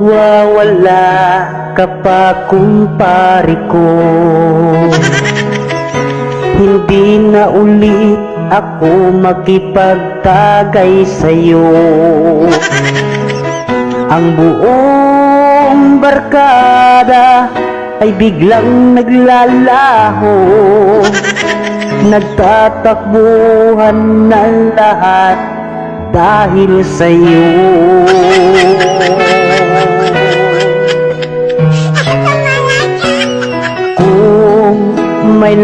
magwawala ka pa kumpare ko. Hindi na ulit ako makipagtagay sa'yo. Ang buong barkada ay biglang naglalaho. Nagtatakbuhan na lahat dahil sa'yo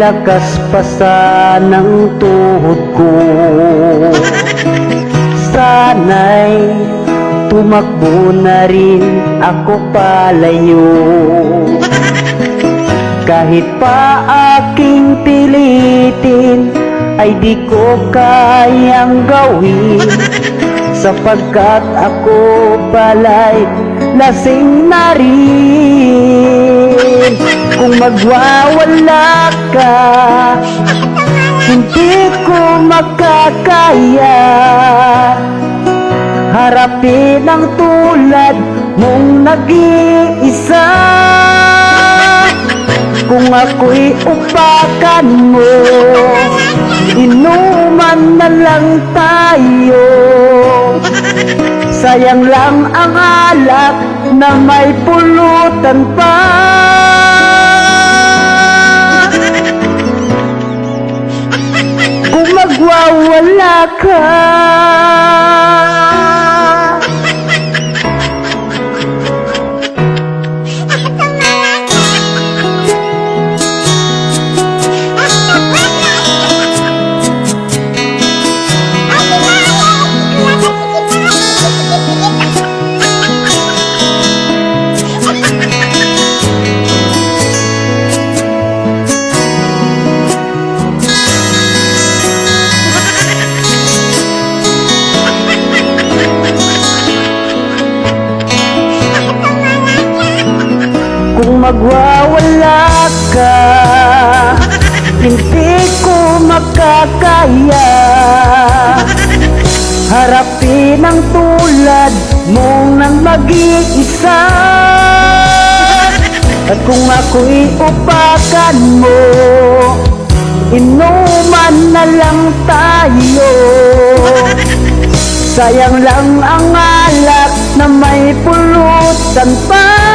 lakas pa sanang tuhod ko. Sana'y tumakbo na rin ako palayo. Kahit pa aking pilitin ay di ko kayang gawin. Sapagkat ako pala'y lasing na rin. Kung magwawala ka. Hindi ko makakaya. Harapin ang tulad mong nag-iisa. Kung ako'y upakan mo Inuman na lang tayo. Sayang lang ang alak na may pulutan pa magwawala ka Kung magwawala ka. Hindi ko makakaya. Harapin ang tulad mong nang mag-iisa. At kung ako'y upakan mo Inuman na lang tayo. Sayang lang ang alak na may pulutan pa